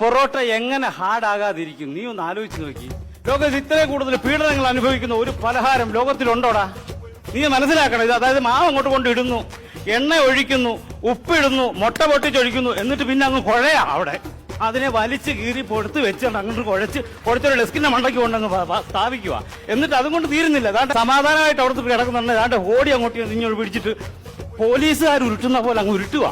പൊറോട്ട എങ്ങനെ ഹാർഡാകാതിരിക്കും? നീ ഒന്ന് ആലോചിച്ച് നോക്കി. ലോകത്ത് ഇത്രയും കൂടുതൽ പീഡനങ്ങൾ അനുഭവിക്കുന്ന ഒരു പലഹാരം ലോകത്തിലുണ്ടോടാ? നീ മനസ്സിലാക്കണം ഇത്. അതായത് മാവ് അങ്ങോട്ട് കൊണ്ട് ഇടുന്നു എണ്ണ ഒഴിക്കുന്നു ഉപ്പിടുന്നു മുട്ട പൊട്ടിച്ചൊഴിക്കുന്നു എന്നിട്ട് പിന്നെ അങ്ങ് കുഴയാ അവിടെ. അതിനെ വലിച്ച് കീറി പൊടുത്ത് വെച്ചുകൊണ്ട് അങ്ങോട്ട് കുഴച്ച് കുഴച്ചൊരു ഡെസ്കിന്റെ മണ്ടയ്ക്ക് കൊണ്ടങ്ങ് സ്ഥാപിക്കുക എന്നിട്ട് അതും കൊണ്ട് തീരുന്നില്ല. അതാണ്ട് സമാധാനമായിട്ട് അവിടുത്തെ കിടക്കുന്നുണ്ട് അതാണ്ട് ഓടി അങ്ങോട്ട് നിങ്ങൾ പിടിച്ചിട്ട് പോലീസുകാർ ഉരുട്ടുന്ന പോലെ അങ്ങ് ഉരുട്ടുക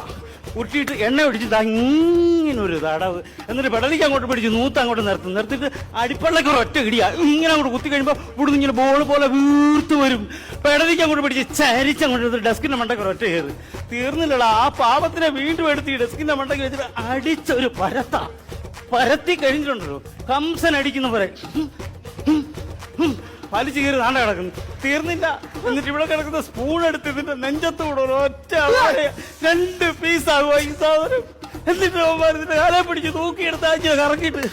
ഉരുട്ടിയിട്ട് എണ്ണ ഒഴിച്ച് അങ്ങനെ ഒരു തടവ്. എന്നിട്ട് പെടലിക്ക് അങ്ങോട്ട് പിടിച്ച് നൂത്ത് അങ്ങോട്ട് നിർത്തും. നിർത്തിയിട്ട് അടിപ്പള്ളക്ക് ഒറ്റ ഇടിയാ. ഇങ്ങനെ അങ്ങോട്ട് കുത്തി കഴിയുമ്പോൾ ഇവിടുന്ന് ഇങ്ങനെ ബോൾ പോലെ വീർത്ത് വരും. പെടലിക്ക് അങ്ങോട്ട് പിടിച്ച് ചരിച്ച് അങ്ങോട്ട് ഡെസ്കിന്റെ മണ്ടയ്ക്ക് ഒറ്റ കയറി. തീർന്നില്ലടാ. ആ പാപത്തിനെ വീണ്ടും എടുത്ത് ഡെസ്കിന്റെ മണ്ടയ്ക്ക് വെച്ചിട്ട് അടിച്ചൊരു പരത്ത. പരത്തി കഴിഞ്ഞിട്ടുണ്ടല്ലോ. കംസൻ അടിക്കുന്ന പോലെ. വലിച്ചു കയറി നാണ്ട കിടക്കുന്നു. തീർന്നില്ല. എന്നിട്ട് ഇവിടെ കിടക്കുന്ന സ്പൂൺ എടുത്ത് ഇതിന്റെ നെഞ്ചത്തൂടെ ഒറ്റ അളവായ രണ്ട് പീസ് ആകുക ഈ സാധനം? എന്നിട്ട് ഇതിന്റെ കാലെ പിടിച്ച് തൂക്കിയെടുത്ത് ആഴ്ച കറക്കിയിട്ട്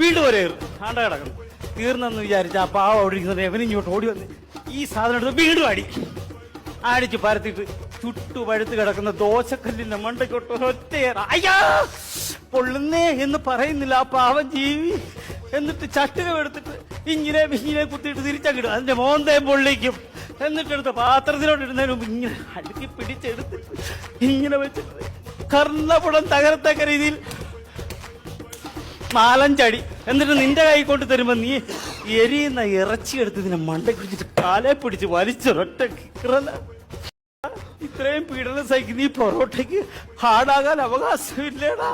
വീണ്ടും വരെ ആണ്ട കിടക്കണം തീർന്നെന്ന് വിചാരിച്ച ആ പാവ അവിടെ ഇരിക്കുന്നത് എവനും ഇങ്ങോട്ട് ഓടി വന്ന് ഈ സാധനം എടുത്ത് വീണ്ടും അടി അടിച്ച് പരത്തിയിട്ട് ചുട്ടു പഴുത്ത് കിടക്കുന്ന ദോശക്കല്ലിന്റെ മണ്ടയ്ക്കൊട്ട് ഒറ്റയേറ അയ്യാ! പൊള്ളുന്നേ എന്ന് പറയുന്നില്ല. ആ പാവം ജീവി. എന്നിട്ട് ചട്ടുക എടുത്തിട്ട് ഇങ്ങനെ ഇങ്ങനെ കുത്തിയിട്ട് തിരിച്ചങ്ങിടും അതിന്റെ മോന്തയും പൊള്ളിക്കും. എന്നിട്ടെടുത്ത് പാത്രത്തിലോട്ട് ഇടുന്നതിന് മുമ്പ് ഇങ്ങനെ അടുക്കി പിടിച്ചെടുത്ത് ഇങ്ങനെ വെച്ചിട്ട് കർണപുടം തകരത്തക്ക രീതിയിൽ നാലഞ്ചടി എന്നിട്ട് നിന്റെ കൈ കൊണ്ട് തരുമ്പോ നീ എരിയുന്ന ഇറച്ചി എടുത്ത് ഇതിനെ മണ്ട പിടിച്ചിട്ട് കാലെ പിടിച്ച് വലിച്ചൊരൊറ്റ കിറല. ഇത്രയും പീഡനം സഹിക്കുന്ന ഈ പൊറോട്ടയ്ക്ക് ഹാർഡാകാൻ അവകാശമില്ലേടാ.